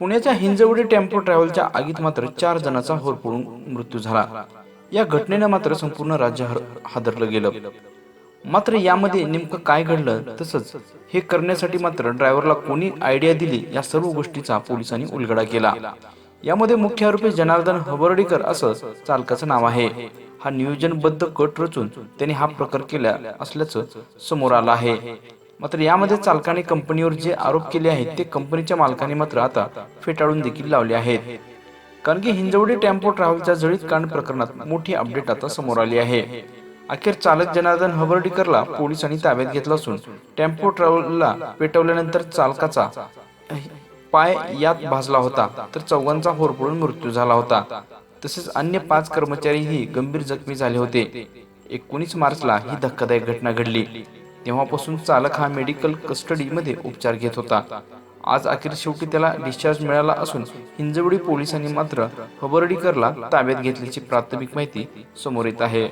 पुण्याच्या हिंजवडी टेम्पो ट्रॅव्हलच्या आगीत मात्र चार जणांचा होरपळून मृत्यू झाला. या घटनेनं मात्र संपूर्ण राज्य हादरलं गेलं. मात्र यामध्ये नेमकं काय घडलं तसंच हे करण्यासाठी मात्र ड्रायव्हरला कोणी आयडिया दिली या सर्व गोष्टीचा पोलिसांनी उलगडा केला. यामध्ये मुख्य आरोपी जनार्दन हबर्डीकर असं चालकाचं नाव आहे. हा नियोजनबद्ध कट रचून त्यांनी हा प्रकार केला असल्याचं समोर आलं आहे. मात्र यामध्ये चालकाने कंपनीवर जे आरोप केले आहेत ते कंपनीच्या मालकाने मात्र आता फेटाळून देखील लावले आहेत. कारण की हिंजवडी टेम्पो ट्रॅव्हलच्या जळीत कांड प्रकरणात मोठी अपडेट आता समोर आली आहे. अखेर चालक जनार्दन हबर्डीकरला पोलिसांनी ताब्यात घेतला असून टेम्पो ट्रॅव्हलला पेटवल्यानंतर चालकाचा पाय यात भाजला होता तर चौघांचा होरपळून मृत्यू झाला होता. तसेच अन्य पाच कर्मचारीही गंभीर जखमी झाले होते. एकोणीस मार्चला ही धक्कादायक घटना घडली. तेव्हापासून चालक हा मेडिकल कस्टडीमध्ये उपचार घेत होता. आज अखेर शेवटी त्याला डिस्चार्ज मिळाला असून हिंजवडी पोलिसांनी मात्र हबर्डीकरला ताब्यात घेतल्याची प्राथमिक माहिती समोर येत आहे.